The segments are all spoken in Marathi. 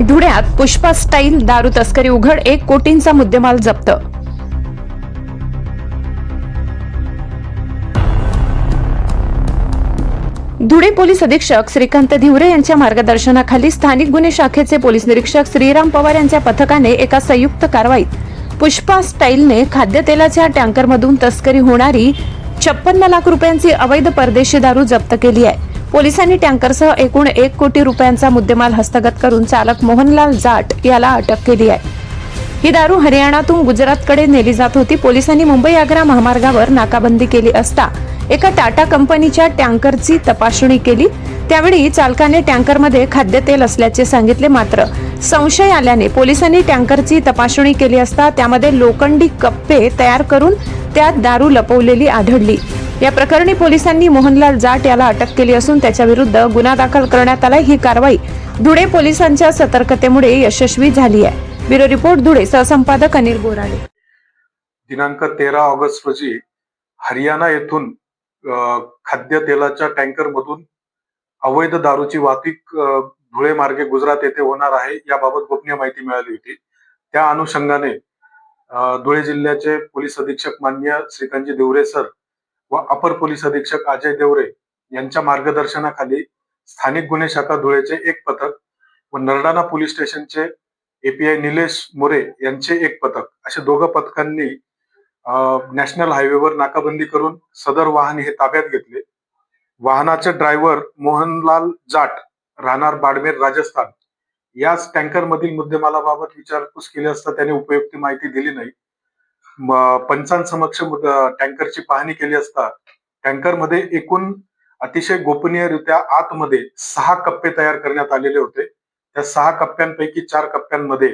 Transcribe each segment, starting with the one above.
धुळ्यात पुष्पा स्टाईल दारू तस्करी उघड एक कोटींचा मुद्देमाल जप्त. धुळे पोलीस अधीक्षक श्रीकांत धिवरे यांच्या मार्गदर्शनाखाली स्थानिक गुन्हे शाखेचे पोलीस निरीक्षक श्रीराम पवार यांच्या पथकाने एका संयुक्त कारवाईत पुष्पा स्टाईलने खाद्यतेलाच्या टँकरमधून तस्करी होणारी छप्पन्न लाख रुपयांची अवैध परदेशी दारू जप्त केली आहे. पोलिसांनी टँकरसह एकूण एक कोटी रुपयांचा मुद्देमाल हस्तगत करून चालक मोहनलाल जाट याला अटक केली आहे. ही दारू हरियाणातून गुजरातकडे नेली जात होती. पोलिसांनी मुंबई आग्रा महामार्गावर नाकाबंदी केली असता एका टाटा कंपनीच्या टँकरची तपासणी केली. त्यावेळी चालकाने टँकरमध्ये खाद्यतेल असल्याचे सांगितले. मात्र संशय आल्याने पोलिसांनी टँकरची तपासणी केली असता त्यामध्ये लोखंडी कप्पे तयार करून त्यात दारू लपवलेली आढळली. या प्रकरणी पोलिसांनी मोहनलाल जाट याला अटक केली असून त्याच्या विरुद्ध गुन्हा दाखल करण्यात आला ही कारवाई धुळे पोलिसांच्या सतर्कतेमुळे यशस्वी झाली आहे. ब्युरो रिपोर्ट धुळे सहसंपादक अनिल बोराडे. दिनांक तेरा ऑगस्ट रोजी हरियाणा येथून खाद्य खाद्यतेलाच्या टँकर मधून अवैध दारूची वाहतूक धुळे मार्गे गुजरात येथे होणार आहे याबाबत गोपनीय माहिती मिळाली होती. त्या अनुषंगाने धुळे जिल्ह्याचे पोलीस अधीक्षक मान्य श्रीकांतजी देवरे सर व अपर पोलीस अधीक्षक अजय देवरे यांच्या मार्गदर्शनाखाली स्थानिक गुन्हे शाखा धुळेचे एक पथक व नरडाणा पोलीस स्टेशनचे एपीआय निलेश मोरे यांचे एक पथक असे दोघं पथकांनी नॅशनल हायवेवर नाकाबंदी करून सदर वाहन हे ताब्यात घेतले. वाहनाचे ड्रायव्हर मोहनलाल जाट राहणार बाडमेर राजस्थान. याच टँकर मधील मुद्देमालाबाबत विचारपूस केली असता त्याने उपयुक्त माहिती दिली नाही. पंचांसमक्ष टँकरची पाहणी केली असता टँकरमध्ये एकूण अतिशय गोपनीयरित्या आतमध्ये सहा कप्पे तयार करण्यात आलेले होते. त्या सहा कप्प्यांपैकी चार कप्प्यांमध्ये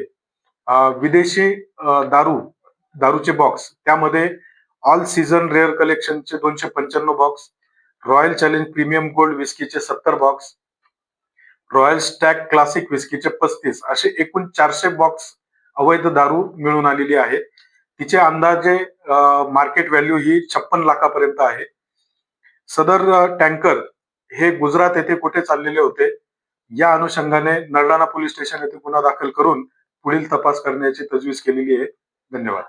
विदेशी दारू दारूचे बॉक्स त्यामध्ये ऑल सीझन रेअर कलेक्शनचे दोनशे पंच्याण्णव box royal challenge premium gold विस्कीचे सत्तर बॉक्स रॉयल स्टॅक क्लासिक विस्कीचे पस्तीस असे एकूण चारशे बॉक्स अवैध दारू मिळून आलेली आहे. तिचे अंदाजे मार्केट व्हॅल्यू ही छप्पन लाखापर्यंत आहे. सदर टँकर हे गुजरात येथे कुठे चाललेले होते? या अनुषंगाने नरडाणा पोलीस स्टेशन येथे गुन्हा दाखल करून पुढील तपास करण्याची तजवीज केलेली आहे. धन्यवाद.